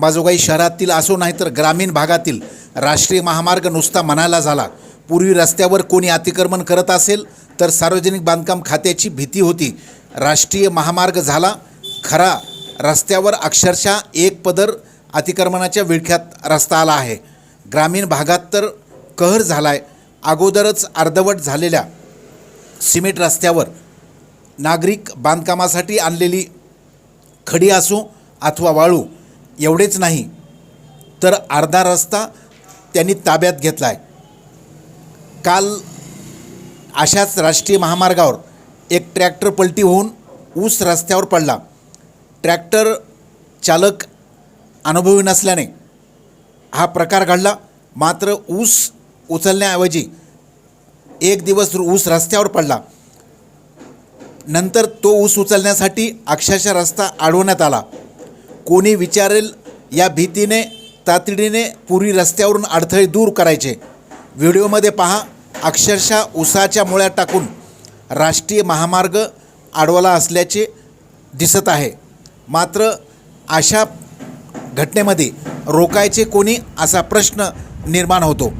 अंबाजोगाई शहरातील असो नाही तर ग्रामीण भागातील राष्ट्रीय महामार्ग नुसता म्हणायला झाला. पूर्वी रस्त्यावर कोणी अतिक्रमण करत असेल तर सार्वजनिक बांधकाम खात्याची भीती होती. राष्ट्रीय महामार्ग झाला. खरा रस्त्यावर अक्षरशः एक पदर अतिक्रमणाच्या विळख्यात रस्ता आला आहे. ग्रामीण भागात तर कहर झाला आहे अगोदरच अर्धवट झालेल्या सिमेंट रस्त्यावर नागरिक बांधकामासाठी आणलेली खडी असो अथवा वाळू एवढेच नाही तर अर्धा रस्ता त्यांनी ताब्यात घेतला आहे काल अशाच राष्ट्रीय महामार्गावर एक ट्रॅक्टर पलटी होऊन ऊस रस्त्यावर पडला. ट्रॅक्टर चालक अनुभवी नसल्याने हा प्रकार घडला. मात्र ऊस उचलण्याऐवजी एक दिवस ऊस रस्त्यावर पडला. नंतर तो ऊस उचलण्यासाठी अक्षरशः रस्ता अडवण्यात आला. कोणी विचारेल या भीतीने तातडीने पूर्वी रस्त्यावरून अडथळे दूर करायचे. व्हिडिओमध्ये पहा अक्षरशः उसाच्या मुळ्या टाकून राष्ट्रीय महामार्ग अडवला असल्याचे दिसत आहे. मात्र अशा घटनेमध्ये रोकायचे कोणी असा प्रश्न निर्माण होतो.